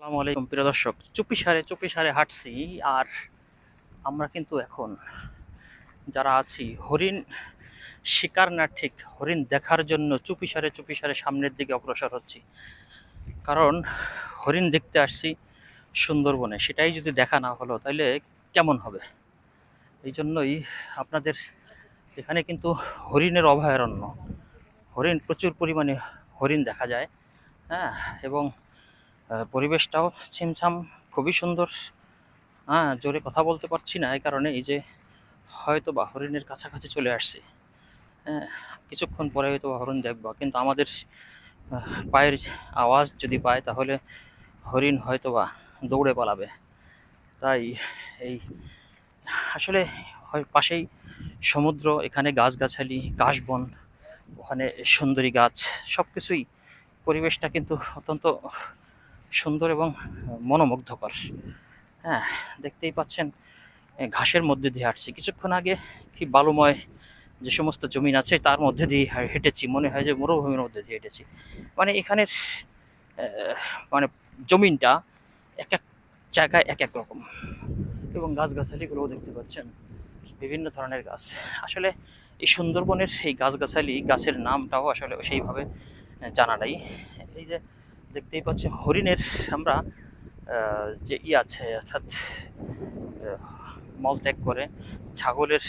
আসসালামু আলাইকুম, প্রিয় দর্শক। চুপি সারে চুপি সারে হাঁটছি আর আমরা কিন্তু এখন যারা আছি, হরিণ শিকার না ঠিক, হরিণ দেখার জন্য চুপি সারে চুপি সারে সামনের দিকে অগ্রসর হচ্ছি। কারণ হরিণ দেখতে আসছি সুন্দরবনে, সেটাই যদি দেখা না হলো তাহলে কেমন হবে? এই জন্যই আপনাদের এখানে কিন্তু হরিণের অভয়ারণ্য। হরিণ প্রচুর পরিমাণে হরিণ দেখা যায় হ্যাঁ এবং পরিবেশটাও ছিমছাম, খুবই সুন্দর। হ্যাঁ জোরে কথা বলতে পারছি না, এই কারণে এই যে হয়তো বা হরিণের কাছাকাছি চলে আসছি। কিছুক্ষণ পরে হয়তো হরিণ দেখব, কিন্তু আমাদের পায়ের আওয়াজ যদি পায়, তাহলে হরিণ হয়তো বা দৌড়ে পালাবে। তাই এই, আসলে পাশেই সমুদ্র, এখানে গাছগাছালি, কাশবন, ওখানে সুন্দরী গাছ সব কিছুই পরিবেশটা কিন্তু অত্যন্ত সুন্দর এবং মনোমুগ্ধকর। হ্যাঁ দেখতেই পাচ্ছেন ঘাসের মধ্যে দিয়ে হাঁটছি। কিছুক্ষণ আগে কি বালুময় যে সমস্ত জমিন আছে, তার মধ্যে দিয়ে হেঁটেছি। মনে হয় যে মরুভূমির মধ্যে দিয়ে হেঁটেছি। মানে এখানের মানে জমিনটা এক এক জায়গায় এক এক রকম। এবং গাছগাছালিগুলোও দেখতে পাচ্ছেন, বিভিন্ন ধরনের গাছ। আসলে এই সুন্দরবনের এই গাছগাছালি, গাছের নামটাও আসলে সেইভাবে জানা নাই। এই যে দেখতেই পাচ্ছি হরিণের আমরা যে ই আছে, অর্থাৎ মল ত্যাগ করে ছাগলের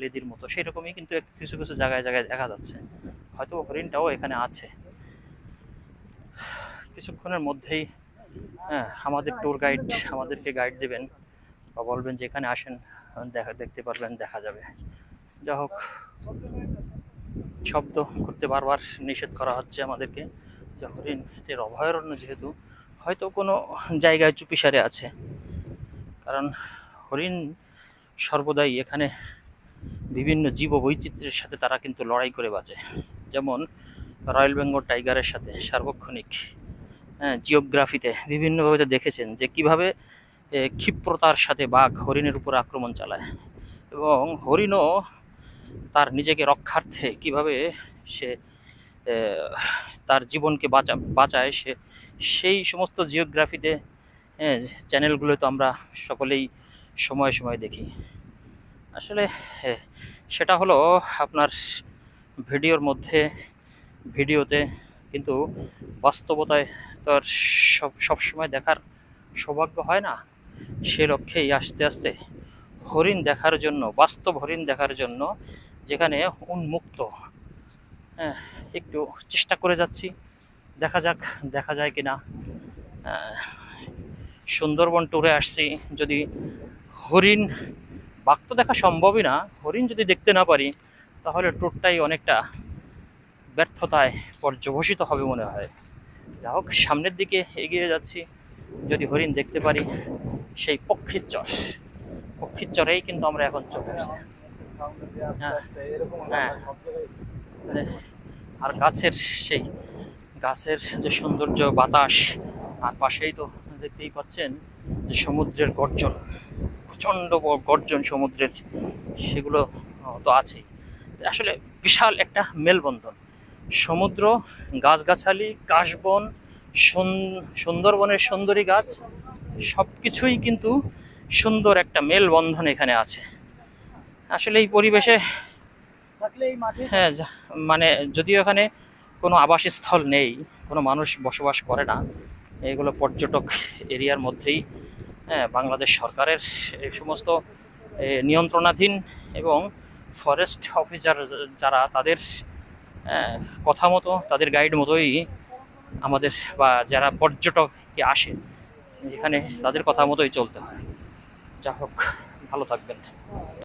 লেদির মতো সেই রকমই কিন্তু কিছু কিছু জায়গায় জায়গায় দেখা যাচ্ছে। হয়তো হরিণটাও এখানে আছে। কিছুক্ষণের মধ্যেই হ্যাঁ আমাদের ট্যুর গাইড আমাদেরকে গাইড দেবেন বা বলবেন যে এখানে আসেন, দেখা, দেখতে পারবেন, দেখা যাবে। যা হোক শব্দ করতে বারবার নিষেধ করা হচ্ছে আমাদেরকে। যে হরিণ এর অভয়ারণ্য যেহেতু, হয়তো কোনো জায়গায় চুপিসারে আছে। কারণ হরিণ সর্বদাই এখানে বিভিন্ন জীব বৈচিত্র্যের সাথে তারা কিন্তু লড়াই করে বাঁচে। যেমন রয়্যাল বেঙ্গল টাইগারের সাথে সার্বক্ষণিক হ্যাঁ জিওগ্রাফিতে বিভিন্নভাবে দেখেছেন যে কীভাবে ক্ষিপ্রতার সাথে বাঘ হরিণের উপর আক্রমণ চালায়। এবং হরিণও তার নিজেকে রক্ষার্থে কীভাবে সে তার জীবনকে বাঁচা, বাঁচায় সে, সেই সমস্ত জিওগ্রাফিতে চ্যানেলগুলো তো আমরা সকলেই সময় সময় দেখি। আসলে সেটা হলো আপনার ভিডিওর মধ্যে, ভিডিওতে কিন্তু বাস্তবতায় তো আর সব সবসময় দেখার সৌভাগ্য হয় না। সে লক্ষ্যেই আস্তে আস্তে হরিণ দেখার জন্য, বাস্তব হরিণ দেখার জন্য যেখানে উন্মুক্ত একটু চেষ্টা করে যাচ্ছি। দেখা যাক দেখা যায় কিনা। সুন্দরবন ট্যুরে আসছি। যদি হরিণ বাঘ তো দেখা সম্ভবই না। হরিণ যদি দেখতে না পারি তাহলে ট্যুরটাই অনেকটা ব্যর্থতায় পর্যবসিত হবে মনে হয়। যা হোক সামনের দিকে এগিয়ে যাচ্ছি। যদি হরিণ দেখতে পারি সেই পক্ষীর চর। পক্ষীর চরেই কিন্তু আমরা এখন চলে আসছি। হ্যাঁ হ্যাঁ। মানে আর গাছের সেই, গাছের যে সৌন্দর্য, বাতাস, আর পাশেই তো দেখতেই পাচ্ছেন যে সমুদ্রের গর্জন, প্রচণ্ড গর্জন সমুদ্রের, সেগুলো তো আছেই। আসলে বিশাল একটা মেলবন্ধন। সমুদ্র, গাছগাছালি, কাশবন, সুন- সুন্দরবনের সুন্দরী গাছ সব কিছুই কিন্তু সুন্দর একটা মেলবন্ধন এখানে আছে। আসলে এই পরিবেশে হ্যাঁ মানে যদিও এখানে কোনো আবাসস্থল নেই, কোনো মানুষ বসবাস করে না, এগুলো পর্যটক এরিয়ার মধ্যেই হ্যাঁ বাংলাদেশ সরকারের এই সমস্ত নিয়ন্ত্রণাধীন এবং ফরেস্ট অফিসার যারা তাদের কথা মতো, তাদের গাইড মতোই আমাদের বা যারা পর্যটককে আসে, এখানে তাদের কথা মতোই চলতে হয়। যা হোক, ভালো থাকবেন।